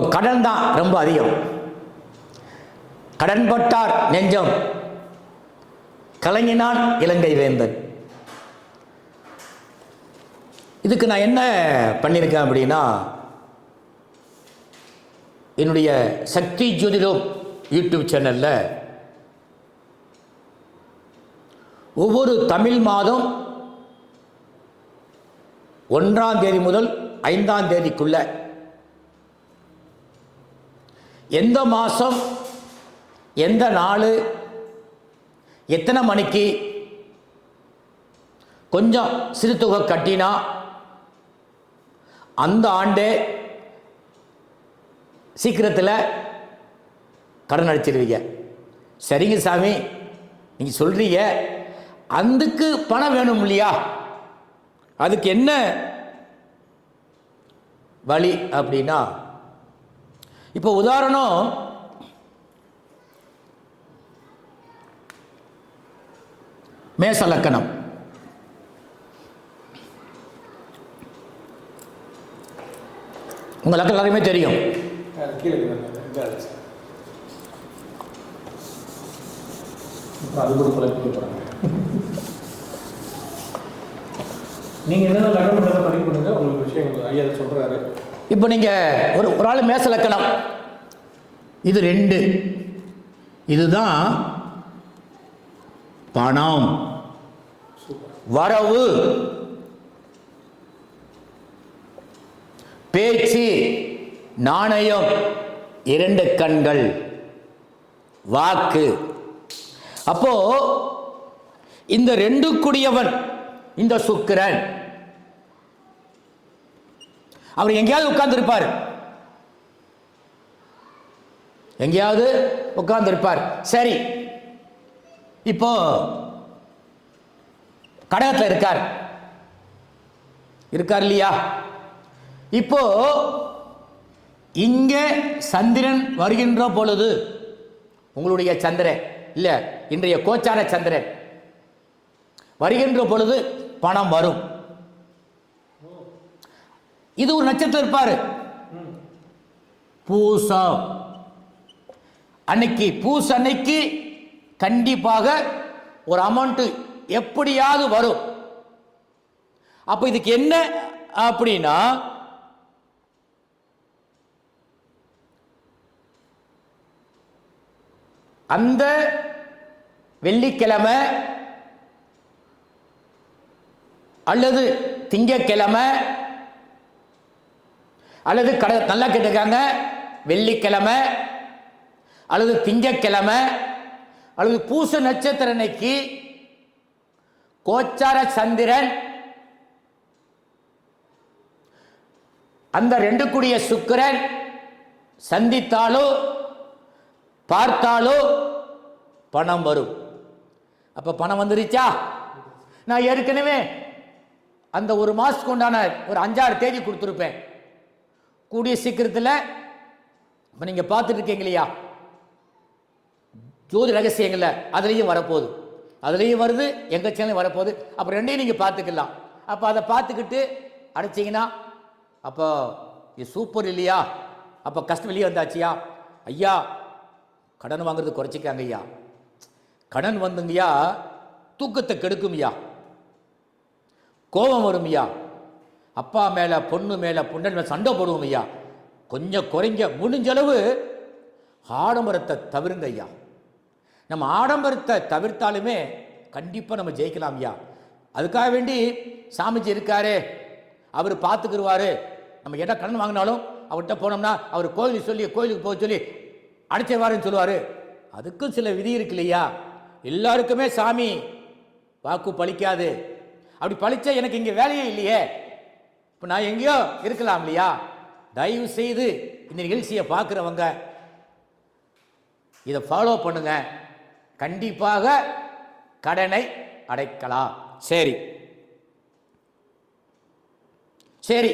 கடன் தான் ரொம்ப அதிகம். கடன்பட்டார் நெஞ்சம். கலங்கினான் இலங்கை வேந்தன். இதுக்கு நான் என்ன பண்ணியிருக்கேன் அப்படின்னா என்னுடைய சக்தி ஜோதிடம் யூடியூப் சேனலில் ஒவ்வொரு தமிழ் மாதம் ஒன்றாம் தேதி முதல் ஐந்தாம் தேதிக்குள்ளே எந்த மாதம் எந்த நாள் எத்தனை மணிக்கு கொஞ்சம் சிறு தொகை கட்டினா அந்த ஆண்டே சீக்கிரத்தில் கடன் அடிச்சிருவீங்க சரிங்க சாமி நீங்கள் சொல்கிறீங்க அதுக்கு பணம் வேணும் இல்லையா? அதுக்கு என்ன வழி அப்படின்னா இப்போ உதாரணம் மேச லக்கணம். உங்க லக்கணம் எல்லாருமே தெரியும். அது கூட நீங்கள் என்னென்ன லக்கணம் படிக்க பண்ணுங்க உங்களுக்கு விஷயம் ஐயா சொல்கிறாரு இப்போ நீங்கள் ஒரு ஒரு ஆள் மேசலக்கணம் இது ரெண்டு. இதுதான் பணம். வரவு. பேச்சு. நாணயம். இரண்டு கண்கள். வாக்கு. அப்போ இந்த ரெண்டு குடியவன் இந்த சுக்கிரன். அவர் எங்கேயாவது உட்கார்ந்திருப்பார். எங்கேயாவது உட்கார்ந்திருப்பார். சரி. இப்போ கடகத்தில் இருக்கார். இருக்கார் இல்லையா? இப்போ இங்கே சந்திரன் வருகின்ற பொழுது உங்களுடைய சந்திரன் இல்ல இன்றைய கோச்சார சந்திரன் வருகின்ற பொழுது பணம் வரும். இது ஒரு நட்சத்திரம் இருப்பாரு. பூசம் அன்னைக்கு பூச அன்னைக்கு கண்டிப்பாக ஒரு அமௌண்ட் எப்படியாவது வரும். அப்ப இதுக்கு என்ன அப்படின்னா அந்த வெள்ளிக்கிழமை அல்லது திங்கக்கிழமை அல்லது கடை நல்லா கேட்டிருக்காங்க வெள்ளிக்கிழமை அல்லது திங்கக்கிழமை அல்லது பூச நட்சத்திர அன்னைக்கு கோச்சார சந்திரன் அந்த ரெண்டு கூடிய சுக்கிரன் சந்தித்தாலோ பார்த்தாலோ பணம் வரும். அப்ப பணம் வந்துருச்சா? நான் ஏற்கனவே அந்த ஒரு மாசத்துக்கு உண்டான ஒரு அஞ்சாறு தேதி கொடுத்துருப்பேன். கூடிய சீக்கிரத்தில் இப்போ நீங்கள் பார்த்துட்டு இருக்கீங்க இல்லையா ஜோதி ரகசியங்களில் அதுலேயும் வரப்போகுது. அதுலேயும் வருது எங்கள் சேனல் வரப்போகுது. அப்புறம் ரெண்டையும் நீங்கள் பார்த்துக்கலாம். அப்போ அதை பார்த்துக்கிட்டு அடைச்சிங்கன்னா அப்போ இது சூப்பர் இல்லையா? அப்போ கஷ்டம் வெளியே வந்தாச்சியா? ஐயா கடன் வாங்குறது குறைச்சிக்காங்க ஐயா கடன் வந்துங்கய்யா தூக்கத்தை கெடுக்கும்யா. கோபம் வரும் ஐயா அப்பா மேலே பொண்ணு மேலே பொண்ணு மேலே சண்டை போடுவோம் ஐயா. கொஞ்சம் குறைஞ்ச முடிஞ்ச அளவு ஆடம்பரத்தை தவிருங்க ஐயா. நம்ம ஆடம்பரத்தை தவிர்த்தாலுமே கண்டிப்பாக நம்ம ஜெயிக்கலாம் ஐயா. அதுக்காக வேண்டி சாமிஜி இருக்காரு அவர் பார்த்துக்கிருவாரு நம்ம என்ன கடன் வாங்கினாலும் அவர்கிட்ட போனோம்னா அவர் கோயிலுக்கு சொல்லி கோயிலுக்கு போக சொல்லி அடைச்சிடுவாருன்னு சொல்லுவார். அதுக்கும் சில விதி இருக்கு இல்லையா? எல்லாருக்குமே சாமி வாக்கு பழிக்காது. அப்படி பழிச்சா எனக்கு இங்கே வேலையே இல்லையே. இப்போ நான் எங்கேயோ இருக்கலாம் இல்லையா? தயவு செய்து இந்த நிகழ்ச்சியை பார்க்குறவங்க இதை ஃபாலோ பண்ணுங்க. கண்டிப்பாக கடனை அடைக்கலாம். சரி. சரி.